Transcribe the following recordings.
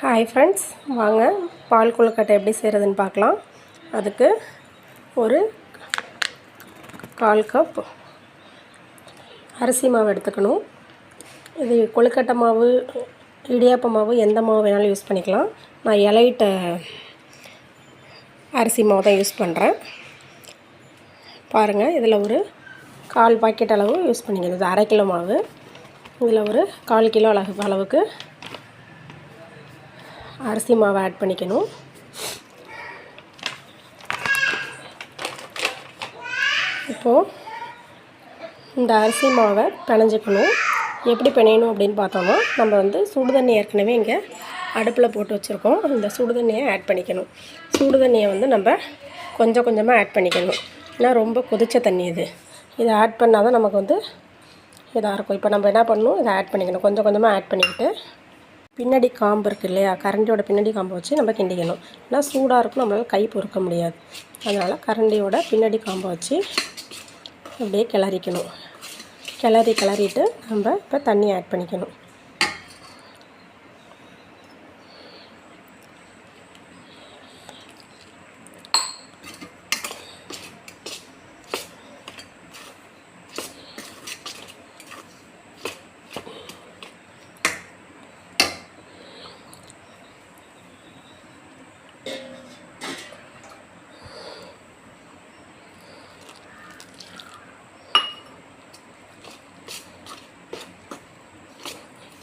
Hi friends வாங்க பால் கொழுக்கட்டை எப்படி செய்கிறதுன்னு பார்க்கலாம். அதுக்கு ஒரு கால் கப் அரிசி மாவு எடுத்துக்கணும். இது கொழுக்கட்டை மாவு இடியாப்ப மாவு எந்த மாவு வேணாலும் யூஸ் பண்ணிக்கலாம். நான் எலைட்ட அரிசி மாவு தான் யூஸ் பண்ணுறேன் பாருங்கள் இதில் ஒரு கால் பாக்கெட் அளவு யூஸ் பண்ணிக்கணும். இது அரை கிலோ மாவு. இதில் ஒரு கால் கிலோ அளவு அளவுக்கு அரிசி மாவை ஆட் பண்ணிக்கணும். இப்போது இந்த அரிசி மாவை பிணைஞ்சிக்கணும். எப்படி பிணையணும் அப்படின்னு பார்த்தோம்னா நம்ம வந்து சுடுதண்ணி ஏற்கனவே இங்கே அடுப்பில் போட்டு வச்சுருக்கோம். இந்த சுடுதண்ணியை ஆட் பண்ணிக்கணும். சுடுதண்ணியை வந்து நம்ம கொஞ்சம் கொஞ்சமாக ஆட் பண்ணிக்கணும். ஏன்னா ரொம்ப கொதிச்ச தண்ணி இது. இதை ஆட் பண்ணால் தான் நமக்கு வந்து இதாக இருக்கும். இப்போ நம்ம என்ன பண்ணணும்? இதை ஆட் பண்ணிக்கணும். கொஞ்சம் கொஞ்சமாக ஆட் பண்ணிக்கிட்டு பின்னாடி காம்பு இருக்குது இல்லையா? கரண்டியோட பின்னாடி காம்பை வச்சு நம்ம கிண்டிக்கணும். ஏன்னா சூடாக இருக்கும் நம்மளால் கை பொறுக்க முடியாது. அதனால் கரண்டியோட பின்னாடி காம்பை வச்சு அப்படியே கிளறிக்கணும். கிளறி கிளறிட்டு நம்ம இப்போ தண்ணி ஆட் பண்ணிக்கணும்.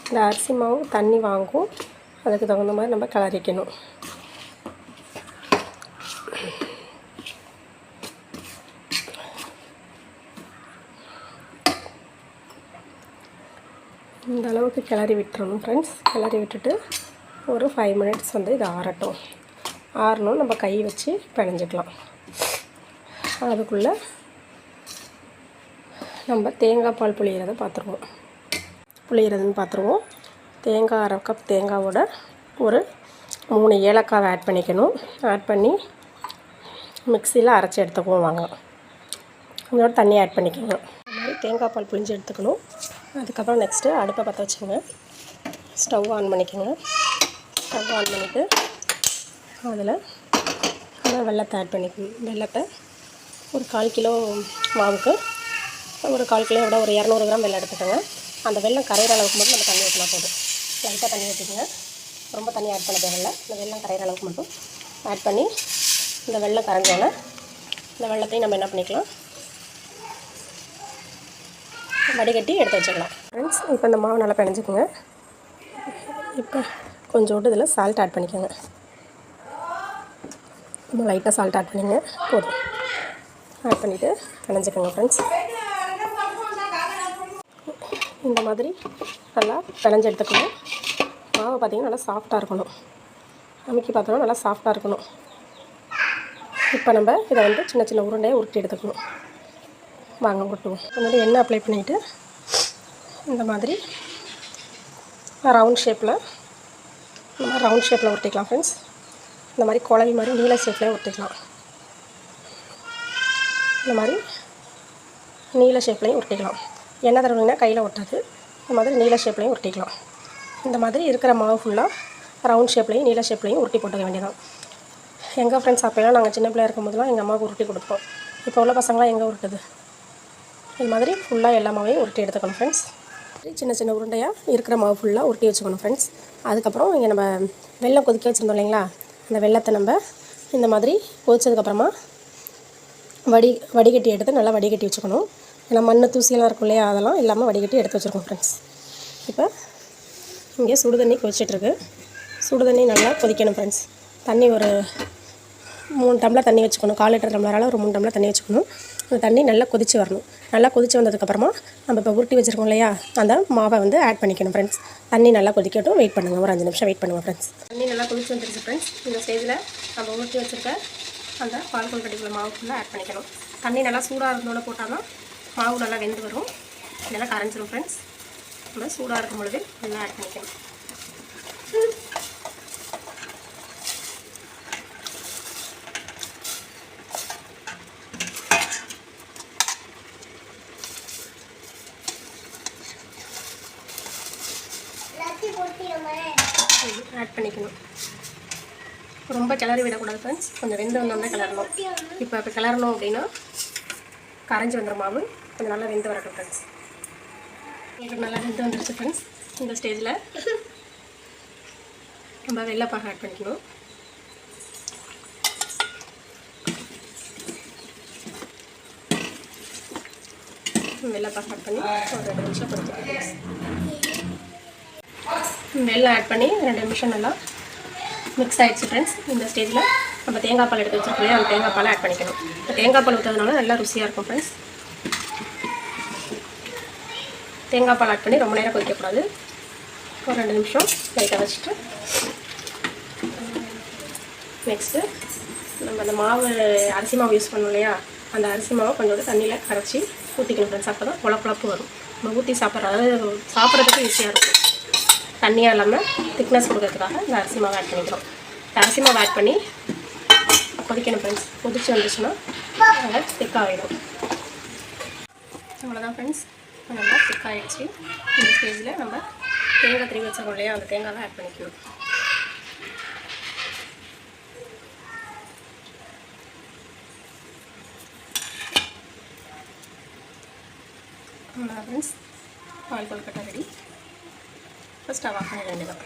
இந்த அரிசி மாவு தண்ணி வாங்கும். அதுக்கு தகுந்த மாதிரி நம்ம கிளறிக்கணும் இந்த அளவுக்கு கிளறி விட்டுறணும் ஃப்ரெண்ட்ஸ் கிளறி விட்டுட்டு ஒரு ஃபைவ் மினிட்ஸ் வந்து இது ஆறட்டும். ஆறணும். நம்ம கை வச்சு பிணைஞ்சிக்கலாம். அதுக்குள்ளே நம்ம தேங்காய் பால் புளியிறதை பார்த்துருவோம். புளியறதுன்னு பார்த்துருவோம். தேங்காய் அரை கப் தேங்காவோட ஒரு மூணு ஏலக்காவை ஆட் பண்ணிக்கணும். ஆட் பண்ணி மிக்சியில் அரைச்சி எடுத்துக்குவோம் வாங்க. கொஞ்சோட தண்ணி ஆட் பண்ணிக்கோங்க. அது மாதிரி தேங்காய் பால் புளிஞ்சு எடுத்துக்கணும். அதுக்கப்புறம் நெக்ஸ்ட்டு அடுப்பை பற்ற வச்சுங்க ஸ்டவ் ஆன் பண்ணிக்கோங்க. ஸ்டவ் ஆன் பண்ணிவிட்டு அதில் அந்த வெள்ளத்தை ஆட் பண்ணிக்கணும். வெள்ளத்தை ஒரு கால் கிலோ மாவுக்கு ஒரு கால் கிலோ விட ஒரு இரநூறு கிராம் வெள்ளம் எடுத்துக்கோங்க. அந்த வெள்ளம் கரையிற அளவுக்கு மட்டும் நம்ம தண்ணி ஊற்றினா போதும். லைட்டாக தண்ணி ஊற்றிக்கோங்க ரொம்ப தண்ணி ஆட் பண்ண தேவையில்ல. இந்த வெள்ளம் கரையிற அளவுக்கு மட்டும் ஆட் பண்ணி இந்த வெள்ளம் கரைஞ்சோன்னே இந்த வெள்ளத்தையும் நம்ம என்ன பண்ணிக்கலாம்? வடிகட்டி எடுத்து வச்சுக்கலாம். ஃப்ரெண்ட்ஸ் இப்போ இந்த மாவு நல்லா பிணைஞ்சிக்கோங்க. இப்போ கொஞ்சோண்டு இதில் சால்ட் ஆட் பண்ணிக்கோங்க. இன்னும் லைட்டாக சால்ட் ஆட் பண்ணிங்க. போதும். ஆட் பண்ணிவிட்டு பிணைஞ்சிக்கோங்க ஃப்ரெண்ட்ஸ் இந்த மாதிரி நல்லா பிணைஞ்சு எடுத்துக்கணும். மாவு பார்த்திங்கன்னா நல்லா சாஃப்டாக இருக்கணும். அமுக்கி பார்த்தோம்னா நல்லா சாஃப்டாக இருக்கணும். இப்போ நம்ம இதை வந்து சின்ன சின்ன உருண்டையை உருட்டி எடுத்துக்கணும். வாங்க உருட்டுவோம் முன்னாடி எண்ணெய் அப்ளை பண்ணிவிட்டு இந்த மாதிரி ரவுண்ட் ஷேப்பில் இந்த மாதிரி ரவுண்ட் ஷேப்பில் உருட்டிக்கலாம் ஃப்ரெண்ட்ஸ் இந்த மாதிரி குழவி மாதிரி நீல ஷேப்லேயே உருட்டிக்கலாம். இந்த மாதிரி நீல ஷேப்லேயும் உருட்டிக்கலாம். எண்ணெய் தடவினா கையில் ஒட்டாது. இந்த மாதிரி நீல ஷேப்லேயும் உருட்டிக்கலாம். இந்த மாதிரி இருக்கிற மாவு ஃபுல்லாக ரவுண்ட் ஷேப்லேயும் நீல ஷேப்லேயும் உருட்டி போட்டுக்க வேண்டியதான் எங்கள் ஃப்ரெண்ட்ஸ் அப்போலாம் நாங்கள் சின்ன பிள்ளையா இருக்கும்போதெல்லாம் எங்கள் அம்மாவுக்கு உருட்டி கொடுப்போம். இப்போ உள்ள பசங்களாம் எங்கே உருட்டுது? இது மாதிரி ஃபுல்லாக எல்லா மாவையும் உருட்டி எடுத்துக்கணும் ஃப்ரெண்ட்ஸ் சின்ன சின்ன உருண்டையாக இருக்கிற மாவு ஃபுல்லாக உருட்டி வச்சுக்கணும் ஃப்ரெண்ட்ஸ் அதுக்கப்புறம் இங்கே நம்ம வெள்ளம் கொதிக்க வச்சுருந்தோம் இல்லைங்களா? அந்த வெள்ளத்தை நம்ம இந்த மாதிரி கொதிச்சதுக்கப்புறமா வடி வடிகட்டி எடுத்து நல்லா வடிகட்டி வச்சுக்கணும். ஏன்னா மண் தூசியெல்லாம் இருக்கும் இல்லையா? அதெல்லாம் இல்லாமல் வடிகட்டி எடுத்து வச்சுருக்கோம் ஃப்ரெண்ட்ஸ் இப்போ இங்கே சுடு தண்ணி கொதிச்சிட்ருக்கு. சுடு தண்ணி நல்லா கொதிக்கணும் ஃப்ரெண்ட்ஸ் தண்ணி ஒரு மூணு டம்ளர் தண்ணி வச்சுக்கணும். கால் லிட்டர் டம்ளரால் ஒரு மூணு டம்ளர் தண்ணி வச்சுக்கணும். அந்த தண்ணி நல்லா கொதித்து வரணும். நல்லா கொதித்து வந்ததுக்கப்புறமா நம்ம இப்போ உருட்டி வச்சுருக்கோம் இல்லையா? அந்த மாவை வந்து ஆட் பண்ணிக்கணும் ஃப்ரெண்ட்ஸ் தண்ணி நல்லா கொதிக்கட்டும். வெயிட் பண்ணுங்கள் ஒரு அஞ்சு நிமிஷம் வெயிட் பண்ணுங்கள் ஃப்ரெண்ட்ஸ் தண்ணி நல்லா கொதிச்சு வந்துருச்சு ஃப்ரெண்ட்ஸ் இந்த ஸ்டேஜில் நம்ம உருட்டி வச்சுருக்க அந்த பால் கொழுக்கட்டைக்குள்ள மாவு ஆட் பண்ணிக்கணும். தண்ணி நல்லா சூடாக இருந்தோடு போட்டால் தான் மாவு நல்லா வெந்து வரும். இதெல்லாம் கரைஞ்சிரும் ஃப்ரெண்ட்ஸ் நம்ம சூடாக இருக்கும் பொழுது நல்லா ஆட் பண்ணிக்கணும் ஆட் பண்ணிக்கணும். ரொம்ப கிளறி விடக்கூடாது ஃப்ரெண்ட்ஸ் கொஞ்சம் வெந்து வந்தோடனே கிளறணும். இப்போ இப்போ கிளறணும் அப்படின்னா கரைஞ்சி வந்துடும் மாவு. கொஞ்சம் நல்லா வெந்து வரட்டும் ஃப்ரெண்ட்ஸ் இப்போ நல்லா வெந்து வந்துருச்சு ஃப்ரெண்ட்ஸ் இந்த ஸ்டேஜில் நம்ம வெள்ளைப்பாக ஆட் பண்ணிக்கணும். வெள்ளைப்பாக ஆட் பண்ணி ஒரு ரெண்டு நிமிஷம் கொடுத்துருக்கோம் வெள்ளம் ஆட் பண்ணி ரெண்டு நிமிஷம் நல்லா மிக்ஸ் ஆகிடுச்சு ஃப்ரெண்ட்ஸ் இந்த ஸ்டேஜில் நம்ம தேங்காய் பால் எடுத்து வச்சிருக்கோம் அந்த தேங்காய் பாலை ஆட் பண்ணிக்கணும். இப்போ தேங்காய் பால் ஊற்றுறதுனால நல்லா ருசியாக இருக்கும் ஃப்ரெண்ட்ஸ் தேங்காய் பால் ஆட் பண்ணி ரொம்ப நேரம் கொதிக்கக்கூடாது. ஒரு ரெண்டு நிமிஷம் லைட்டாக வச்சுட்டு. நெக்ஸ்ட்டு நம்ம அந்த மாவு அரிசி மாவு யூஸ் பண்ணோம் இல்லையா? அந்த அரிசி மாவை கொஞ்சோண்டு தண்ணியில் கரைச்சி ஊற்றிக்கணும் ஃப்ரெண்ட்ஸ் அப்போ தான் குழப்பு வரும். நம்ம ஊற்றி சாப்பிட்றது அதாவது சாப்பிட்றதுக்கு ஈஸியாக இருக்கும். தண்ணியாக இல்லாமல் திக்னஸ் கொடுக்கறதுக்காக இந்த அரிசி மாவு ஆட் பண்ணிக்கிறோம். இந்த அரிசி மாவு ஆட் பண்ணி கொதிக்கணும் ஃப்ரெண்ட்ஸ் கொதிச்சு வந்துச்சுன்னா நல்லா திக்காகிடும் அவ்வளோதான் ஃப்ரெண்ட்ஸ் நம்ம நல்லா திக்காகிடுச்சு இந்த ஸ்டேஜில் நம்ம தேங்காய் திரும்பி வச்சிருக்கோம் இல்லையா? அந்த தேங்காவை ஆட் பண்ணிக்கணும் அவ்வளோதான் ஃப்ரெண்ட்ஸ் பால் kozhukattai ready first stove off பண்ண வேண்டியதான்